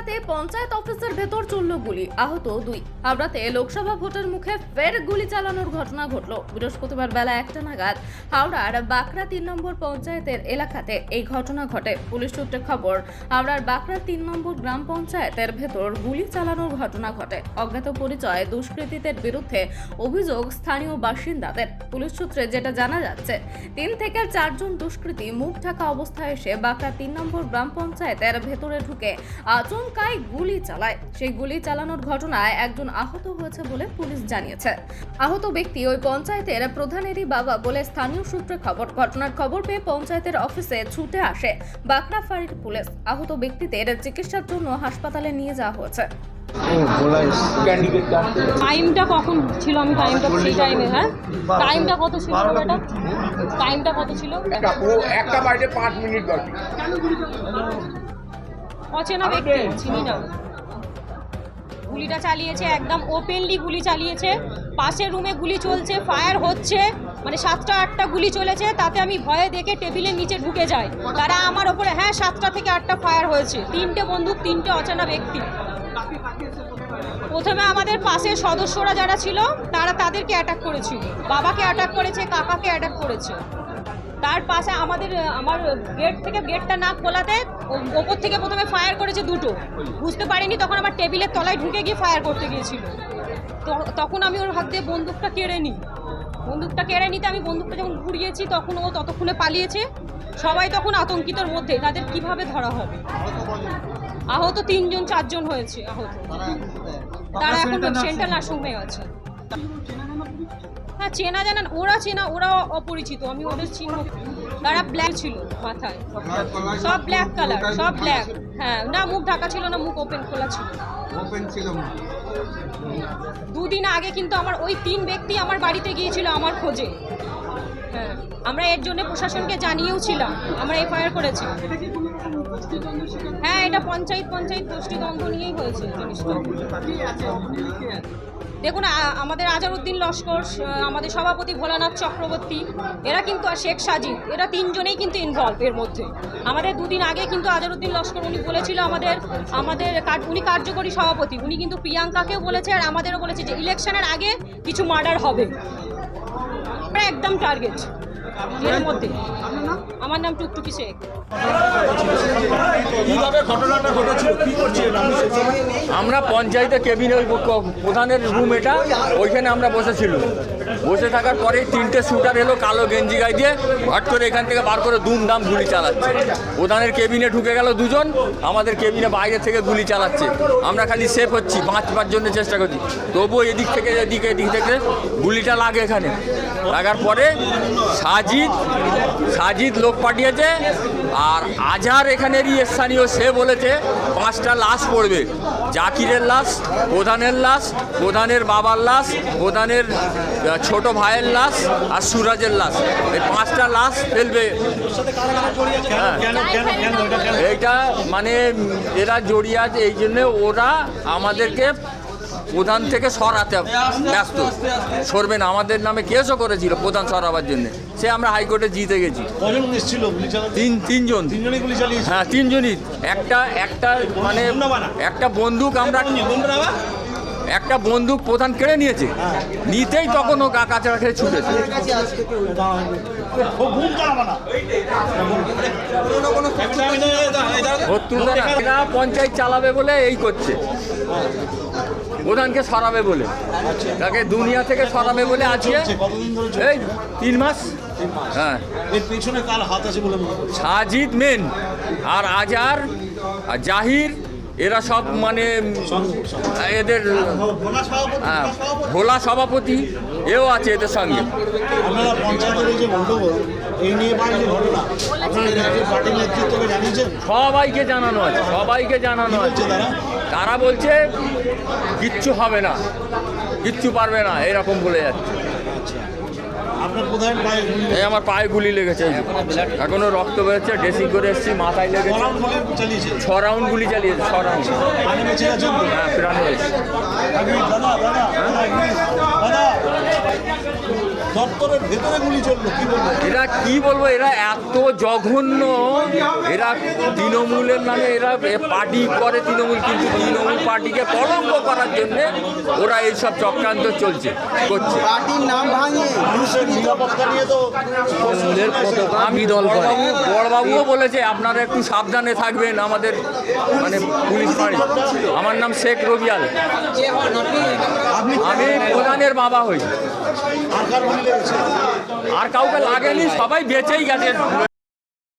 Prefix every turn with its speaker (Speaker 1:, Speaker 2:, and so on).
Speaker 1: হাওড়াতে পঞ্চায়েত অফিসের ভেতর চলল গুলি। আহত দুই। হাওড়াতে লোকসভা ভোটের মুখে ফের গুলি চালানোর ঘটনা ঘটল। বৃহস্পতিবার বেলা একটা নাগাদ হাওড়ার বাঁকড়া তিন নম্বর পঞ্চায়েতের এলাকাতে এই ঘটনা ঘটে। পুলিশ সূত্রে খবর, হাওড়ার বাঁকড়া তিন নম্বর গ্রাম পঞ্চায়েতের ভেতর গুলি চালানোর ঘটনা ঘটে। অজ্ঞাত পরিচয় দুষ্কৃতীদের বিরুদ্ধে অভিযোগ স্থানীয় বাসিন্দাদের। পুলিশ সূত্রে যেটা জানা যাচ্ছে, তিন থেকে চারজন দুষ্কৃতী মুখ ঢাকা অবস্থায় এসে বাঁকড়া তিন নম্বর গ্রাম পঞ্চায়েতের ভেতরে ঢুকে আচমকাই গুলি চালায়। সেই গুলি চালানোর ঘটনায় একজন আহত হয়েছে বলে পুলিশ জানিয়েছে। আহত ব্যক্তি ওই পঞ্চায়েতের প্রধানেরই বাবা বলে স্থানীয় সূত্রে খবর। ঘটনার খবর পেয়ে পঞ্চায়েতের অফিসে ছুটে আসে বাঁকড়া ফাঁড়ির পুলিশ। আহত ব্যক্তিদের চিকিৎসার জন্য হাসপাতালে নিয়ে যাওয়া হয়েছে।
Speaker 2: টাইমটা কখন ছিল? আমি টাইমটা সেই টাইমে হ্যাঁ? টাইমটা কত ছিল বেটা টাইমটা কত ছিল?
Speaker 3: একটা ও একটা বাইরে পাঁচ মিনিট বাকি।
Speaker 2: অচেনা ব্যক্তি চিনি না। গুলিটা চালিয়েছে একদম ওপেনলি গুলি চালিয়েছে। পাশের রুমে গুলি চলছে ফায়ার হচ্ছে। মানে সাতটা আটটা গুলি চলেছে তাতে আমি ভয়ে দেখে টেবিলের নিচে ঢুকে যাই। তারা আমার ওপরে হ্যাঁ সাতটা থেকে আটটা ফায়ার হয়েছে। তিনটে বন্দুক তিনটে অচেনা ব্যক্তি। প্রথমে আমাদের পাশের সদস্যরা যারা ছিল তারা তাদেরকে অ্যাটাক করেছিল। বাবাকে অ্যাটাক করেছে কাকাকে অ্যাটাক করেছে। তার পাশে আমাদের আমার গেট থেকে গেটটা না খোলাতে ওপর থেকে প্রথমে ফায়ার করেছে দুটো। বুঝতে পারিনি তখন আমার টেবিলের তলায় ঢুকে গিয়ে ফায়ার করতে গিয়েছিল। তো তখন আমি ওর হাত দিয়ে বন্দুকটা কেড়ে নিই। বন্দুকটা কেড়ে নিতে আমি বন্দুকটা যখন ঘুরিয়েছি তখন ও ততক্ষণে পালিয়েছে। সবাই তখন আতঙ্কিতর মধ্যে তাদের কীভাবে ধরা হবে? আহত তিনজন চারজন হয়েছে আহত। তারা এখন সেন্ট্রাল নার্সিংহোমে আছে। হ্যাঁ চেনা জানা না, ওরা চেনা ওরা অপরিচিত আমি ওদের চিহ্ন তারা ব্ল্যাক ছিল মাথায়। সব ব্ল্যাক কালার সব ব্ল্যাক হ্যাঁ না মুখ ঢাকা ছিল না মুখ ওপেন খোলা ছিল। দুদিন আগে কিন্তু আমার ওই তিন ব্যক্তি আমার বাড়িতে গিয়েছিল আমার খোঁজে। হ্যাঁ আমরা এর জন্য প্রশাসনকে জানিয়েও ছিলাম আমরা এফআইআর করেছি। হ্যাঁ এটা পঞ্চায়েত পঞ্চায়েত গোষ্ঠীদ্বন্দ্ব নিয়েই হয়েছে জিনিসটা। দেখুন আমাদের আজারউদ্দিন লস্কর আমাদের সভাপতি ভোলানাথ চক্রবর্তী, এরা কিন্তু শেখ সাজিদ, এরা তিনজনেই কিন্তু ইনভলভ এর মধ্যে। আমাদের দুদিন আগে কিন্তু আজারউদ্দিন লস্কর উনি বলেছিল আমাদের আমাদের উনি কার্যকরী সভাপতি, উনি কিন্তু প্রিয়াঙ্কাকেও বলেছে আর আমাদেরও বলেছে যে ইলেকশনের আগে কিছু মার্ডার হবে। একদম টার্গেট এর মধ্যে? আমার নাম টুকটুকি শেখ?
Speaker 4: আমরা পঞ্চায়েতে কেবিনে ওই প্রধানের রুম এটা ওইখানে আমরা বসেছিল বসে থাকার পরেই তিনটে শুটার এলো কালো গেঞ্জি গায়ে দিয়ে হট করে এখান থেকে বার করে দুমদাম গুলি চালাচ্ছে। প্রধানের কেবিনে ঢুকে গেল দুজন আমাদের কেবিনে বাইরে থেকে গুলি চালাচ্ছে। আমরা খালি সেফ হচ্ছি বাঁচবার জন্য চেষ্টা করছি। তবুও এদিক থেকে এদিকে এদিক থেকে গুলিটা লাগে এখানে। লাগার পরে সাজিদ সাজিদ লোক পাঠিয়েছে আর আজহার এখানেরই স্থানীয় সে বলেছে, পাঁচটা লাশ পড়বে। জাকিরের লাশ, প্রধানের লাশ, প্রধানের বাবার লাশ, প্রধানের ছোট ভাইয়ের লাশ আর সুরাজের লাশ। এই পাঁচটা লাশ ফেলবে। হ্যাঁ। এইটা মানে এরা জড়িয়ে আছে, এই জন্য ওরা আমাদেরকে প্রধান থেকে সরাতে ব্যস্ত। সরবে না আমাদের নামে কেসও করেছিল প্রধান সরাবার জন্য। সে আমরা হাইকোর্টে জিতে গেছি। তিন তিনজন। হ্যাঁ তিনজনই। একটা একটা মানে একটা বন্দুক আমরা একটা বন্দুক প্রধান কেড়ে নিয়েছে। নিতেই তখন ও গা কাছাড়া খেয়ে ছুটেছে পঞ্চায়েত চালাবে বলে এই করছে। প্রধানকে সরাবে বলে। তাকে দুনিয়া থেকে সরাবে বলে আজকে? এই তিন মাস? হ্যাঁ।
Speaker 5: এর পেছনে কার হাত আছে বলে
Speaker 4: সাজিদ মেন আর আজার আর জাহির এরা সব মানে এদের হ্যাঁ, ভোলা সভাপতি এও আছে এদের সঙ্গে। সবাইকে জানানো আছে সবাইকে জানানো আছে।
Speaker 5: তারা
Speaker 4: বলছে কিচ্ছু হবে না কিচ্ছু পারবে না এরকম বলে যাচ্ছে
Speaker 5: আচ্ছা আপনার কোথায় পায়ে গুলি
Speaker 4: এই আমার পায়ে গুলি লেগেছে এখনও রক্ত বেরোচ্ছে ড্রেসিং করে এসেছি মাথায় লেগেছে। ছ রাউন্ড গুলি চালিয়েছে ছ রাউন্ড হ্যাঁ প্রাণে এরা কি বলব এরা এত জঘন্য। এরা তৃণমূলের নামে এরা পার্টি করে তৃণমূল কিন্তু তৃণমূল পার্টিকে কলঙ্ক করার জন্য ওরা এইসব চক্রান্ত চলছে করছে।
Speaker 6: পার্টির নাম ভাঙিয়ে
Speaker 4: বড়বাবুও বলেছে আপনারা একটু সাবধানে থাকবেন আমাদের মানে পুলিশ ফাঁড়ি আমার নাম শেখ রবিয়াল। আমি প্রধানের বাবা হই। আর কাউকে লাগেনি সবাই বেঁচেই গেছে।